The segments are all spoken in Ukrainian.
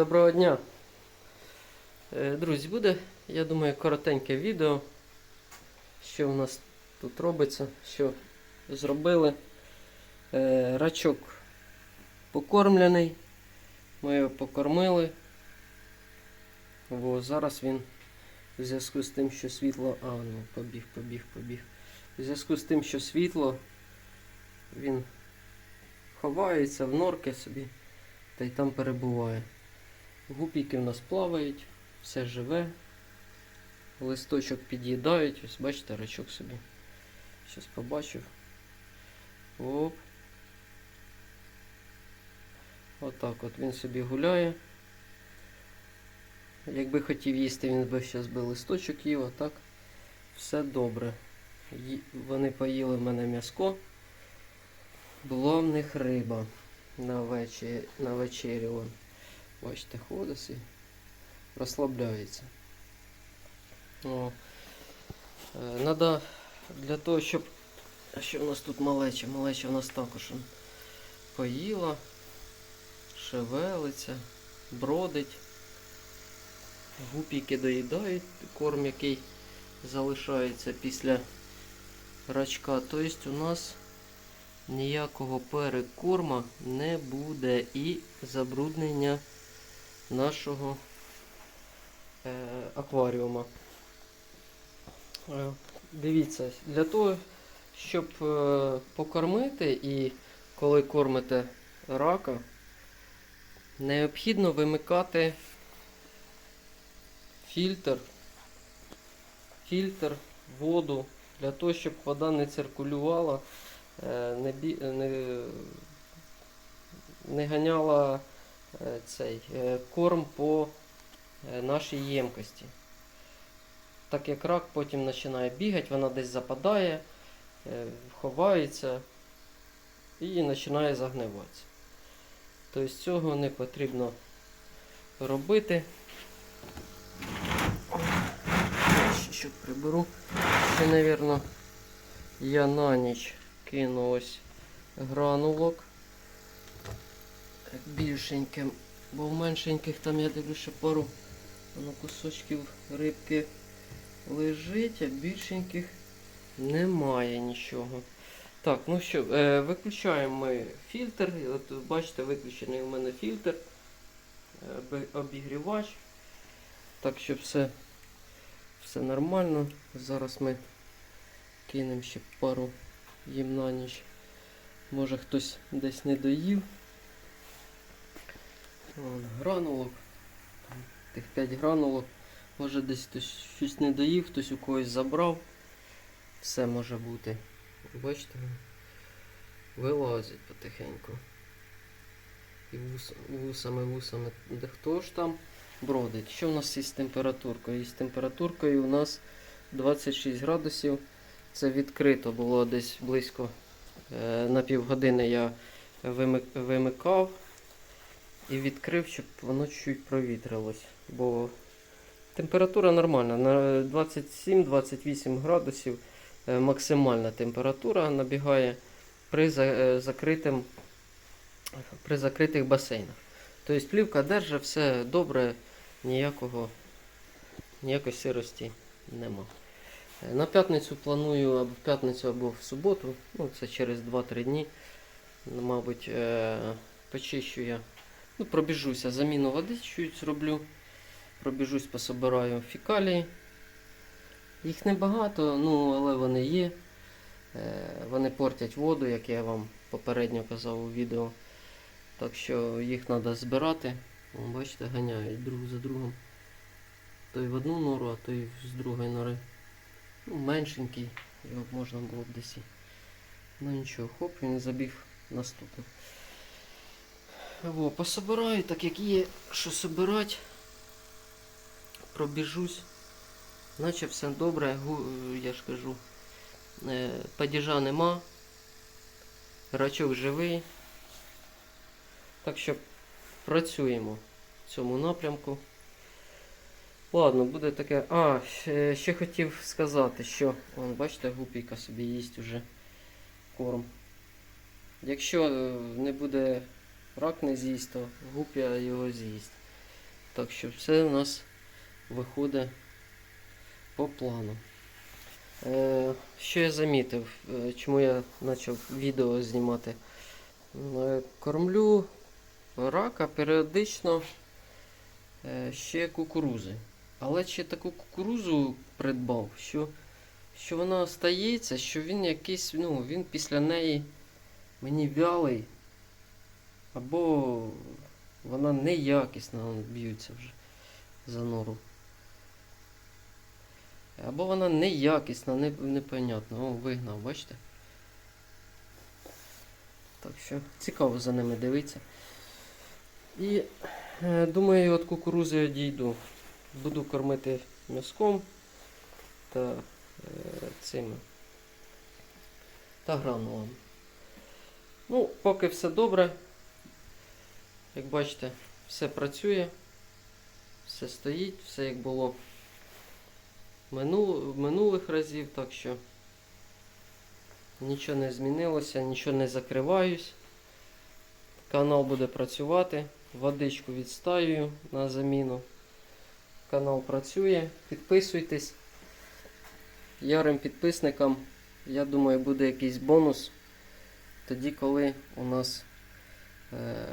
Доброго дня. Е, Друзі, буде, я думаю, коротеньке відео, що у нас тут робиться, що зробили. Е, Рачок покормлений. Ми його покормили. Бо зараз він в зв'язку з тим, що світло. А, ну, побіг, побіг, побіг. В зв'язку з тим, що світло, він ховається в норки собі та й там перебуває. Гупіки в нас плавають, все живе. Листочок під'їдають. Ось бачите, рачок собі. Щось побачив. Оп. Отак от він собі гуляє. Якби хотів їсти, він би зараз би листочок їв, а так все добре. Вони поїли в мене м'яско. Була в них риба на вечері. На вечері. Бачите, ходить і розслабляється. О. Е, Надо для того, щоб. Що в нас тут малеча? Малеча в нас також поїла, шевелиться, бродить. Гупіки доїдають корм, який залишається після рачка. Тобто у нас ніякого перекорма не буде і забруднення нашого е, акваріума. Е, дивіться, для того, щоб е, покормити і коли кормите рака, необхідно вимикати фільтр, фільтр, воду для того, щоб вода не циркулювала, е, не, не, не ганяла цей е, корм по е, нашій ємкості. Так як рак потім починає бігати, вона десь западає, е, ховається і починає загниватися. Тобто цього не потрібно робити. Що приберу. Ще, мабуть, я на ніч кину ось гранулок. Більшеньким, бо в меншеньких там я дивлюся пару воно кусочків рибки лежить, а більшеньких немає нічого. Так, ну що, е, виключаємо ми фільтр. От бачите, виключений у мене фільтр, е, обігрівач. Так, щоб все, все нормально. Зараз ми кинемо ще пару їм на ніч. Може хтось десь не доїв. Гранулок. Тих 5 гранулок. Може десь хтось щось не доїв, хтось у когось забрав. Все може бути. Бачите? Вилазить потихеньку. І вус, вусами, вусами. Де хто ж там бродить? Що в нас із температуркою? Із температуркою у нас 26 градусів. Це відкрито було десь близько е, на півгодини я вимикав і відкрив, щоб воно чуть провітрилось. Бо температура нормальна. На 27-28 градусів е, максимальна температура набігає при, е, закритим, при закритих басейнах. Тобто плівка держить, все добре, ніякого, ніякої сирості нема. Е, На п'ятницю планую або в п'ятницю, або в суботу, ну це через 2-3 дні. Мабуть, почищу я. Ну, пробіжуся, заміну води чуть зроблю. Пробіжусь, пособираю фікалії. Їх небагато, ну, але вони є. Е, Вони портять воду, як я вам попередньо казав у відео. Так що їх треба збирати. Бачите, ганяють друг за другом. Той в одну нору, а той з другої нори. Ну, меншенький, його можна було б десь. Ну нічого, хоп, він забіг наступний. Во, пособираю, так як є, що собирати. Пробіжусь. Наче все добре, я ж кажу. Е, падіжа нема. Рачок живий. Так що працюємо в цьому напрямку. Ладно, буде таке. А, ще, хотів сказати, що. Вон, бачите, гупійка собі їсть уже корм. Якщо е, не буде рак не з'їсть, то гупія його з'їсть. Так що все у нас виходить по плану. Е, що я замітив, е, чому я почав відео знімати? Е, кормлю рака періодично е, ще кукурузи. Але ще таку кукурузу придбав, що, що вона остається, що він якийсь, ну, він після неї мені вялий, або вона неякісна, б'ються вже за нору. Або вона неякісна, не, непонятно. О, вигнав, бачите? Так що цікаво за ними дивитися. І е, думаю, від кукурузи одійду. Буду кормити м'язком та е, цими та гранулами. Ну, поки все добре. Як бачите, все працює, все стоїть, все як було минул, минулих разів, так що нічого не змінилося, нічого не закриваюсь. Канал буде працювати, водичку відстаюю на заміну. Канал працює, підписуйтесь. Ярим підписникам, я думаю, буде якийсь бонус тоді, коли у нас е,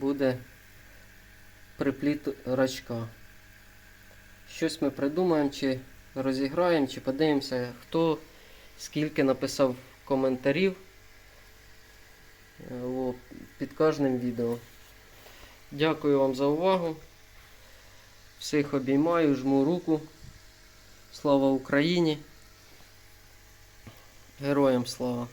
буде припліт рачка. Щось ми придумаємо, чи розіграємо, чи подивимося, хто скільки написав коментарів е, під кожним відео. Дякую вам за увагу. Всіх обіймаю, жму руку. Слава Україні! Героям слава!